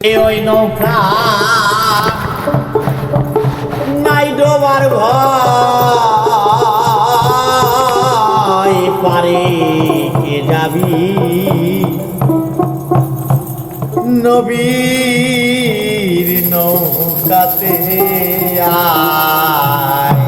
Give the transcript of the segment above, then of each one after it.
ওই নৌকা নাই ডোবার পারে কে যাবি? নবীর নৌকাতে আয়।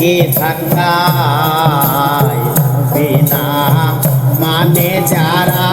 যে ধাক্কায় বিনা মানে যারা